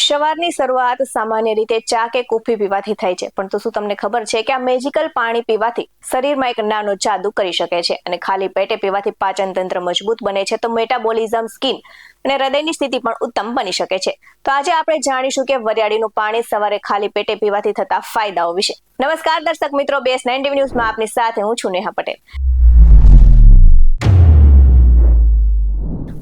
સવારની શરૂઆત સામાન્ય રીતે ચા કે કોફી પીવાથી થાય છે. પણ તો શું તમને ખબર છે કે આ મેજિકલ પાણી પીવાથી શરીરમાં એક નાનો જાદુ કરી શકે છે અને ખાલી પેટે પીવાથી પાચન તંત્ર મજબૂત બને છે તો મેટાબોલિઝમ સ્કીન અને હૃદયની સ્થિતિ પણ ઉત્તમ બની શકે છે. તો આજે આપણે જાણીશું કે વરિયાળીનું પાણી સવારે ખાલી પેટે પીવાથી થતા ફાયદાઓ વિશે. નમસ્કાર દર્શક મિત્રો, બેસ નાઇન્ટી ન્યૂઝમાં આપની સાથે હું છું નેહા પટેલ.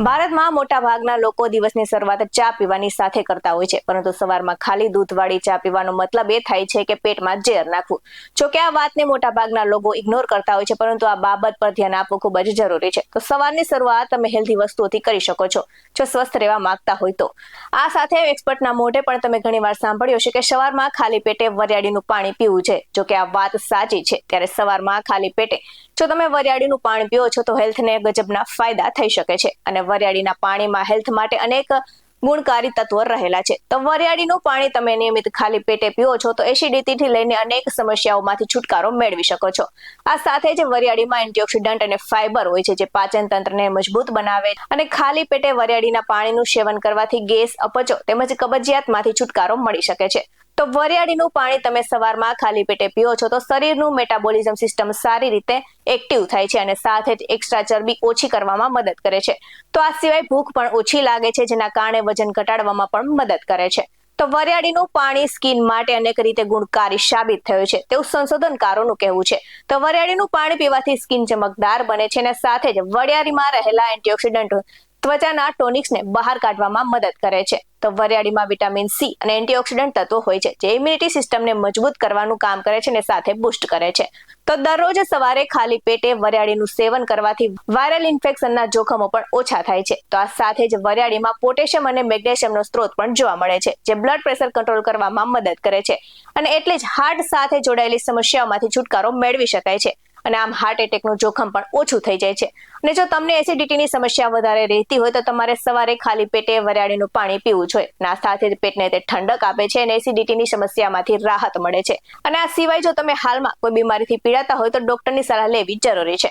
ભારતમાં મોટા ભાગના લોકો દિવસની શરૂઆત ચા પીવાની સાથે કરતા હોય છે, પરંતુ સવારમાં ખાલી દૂધવાળી ચા પીવાનો મતલબ એ થાય છે કે પેટમાં ઝેર નાખવું. જો કે આ વાતને મોટા ભાગના લોકો ઇગ્નોર કરતા હોય છે, પરંતુ આ બાબત પર ધ્યાન આપવું ખૂબ જ જરૂરી છે. તો સવારની શરૂઆત તમે હેલ્ધી વસ્તુઓથી કરી શકો છો, જો સ્વસ્થ રહેવા માંગતા હોય તો. આ સાથે એક્સપર્ટના મોઢે પણ તમે ઘણીવાર સાંભળ્યું છે કે સવારમાં ખાલી પેટે વરિયાળીનું પાણી પીવું છે. જો કે આ વાત સાચી છે, ત્યારે સવારમાં ખાલી પેટે જો તમે વરિયાળીનું પાણી પીઓ છો તો હેલ્થને ગજબના ફાયદા થઈ શકે છે. અને વરિયાળીના પાણીમાં હેલ્થ માટે અનેક ગુણકારી તત્વો રહેલા છે. તો વરિયાળીનું પાણી તમે નિયમિત ખાલી પેટે પીઓ છો તો એસિડિટીથી લઈને અનેક સમસ્યાઓમાંથી છુટકારો મેળવી શકો છો. આ સાથે જ વરિયાળીમાં એન્ટીઓક્સિડન્ટ અને ફાઇબર હોય છે જે પાચન તંત્રને મજબૂત બનાવે અને ખાલી પેટે વરિયાળીના પાણીનું સેવન કરવાથી ગેસ અપચો તેમજ કબજિયાતમાંથી છુટકારો મળી શકે છે. તો વરિયાળીનું પાણી તમે સવારમાં ખાલી પેટે પીઓ છો તો શરીરનું મેટાબોલિઝમ સિસ્ટમ સારી રીતે એક્ટિવ થાય છે અને સાથે જ એક્સ્ટ્રા ચરબી ઓછી કરવામાં મદદ કરે છે. તો આ સિવાય ભૂખ પણ ઓછી લાગે છે, જેના કારણે વજન ઘટાડવામાં પણ મદદ કરે છે. તો વરિયાળીનું પાણી સ્કિન માટે અનેક રીતે ગુણકારી સાબિત થયું છે તેવું સંશોધનકારોનું કહેવું છે. તો વરિયાળીનું પાણી પીવાથી સ્કિન ચમકદાર બને છે અને સાથે જ વરિયાળીમાં રહેલા એન્ટીઓક્સિડન્ટ ત્વચાના ટોનિક્સને બહાર કાઢવામાં મદદ કરે છે. તો વરિયાળીમાં વિટામિન સી અને એન્ટીઓક્સિડન્ટ તત્વો હોય છે, જે ઇમ્યુનિટી સિસ્ટમને મજબૂત કરવાનું કામ કરે છે અને સાથે બુસ્ટ કરે છે. તો દરરોજ સવારે ખાલી પેટે વરિયાળીનું સેવન કરવાથી વાયરલ ઇન્ફેક્શનના જોખમો પણ ઓછા થાય છે. તો આ સાથે જ વરિયાળીમાં પોટેશિયમ અને મેગ્નેશિયમનો સ્ત્રોત પણ જોવા મળે છે, જે બ્લડ પ્રેશર કંટ્રોલ કરવામાં મદદ કરે છે. અને એટલે જ હાર્ટ સાથે જોડાયેલી સમસ્યાઓમાંથી છુટકારો મેળવી શકાય છે. અને આમ હાર્ટ એટેકનું જોખમ પણ ઓછું થઈ જાય છે. અને જો તમને એસિડિટીની સમસ્યા વધારે રહેતી હોય તો તમારે સવારે ખાલી પેટે વરિયાળીનું પાણી પીવું જોઈએ. ના સાથે જ પેટને તે ઠંડક આપે છે અને એસિડિટીની સમસ્યામાંથી રાહત મળે છે. અને આ સિવાય જો તમે હાલમાં કોઈ બીમારીથી પીડાતા હોય તો ડોક્ટરની સલાહ લેવી જરૂરી છે.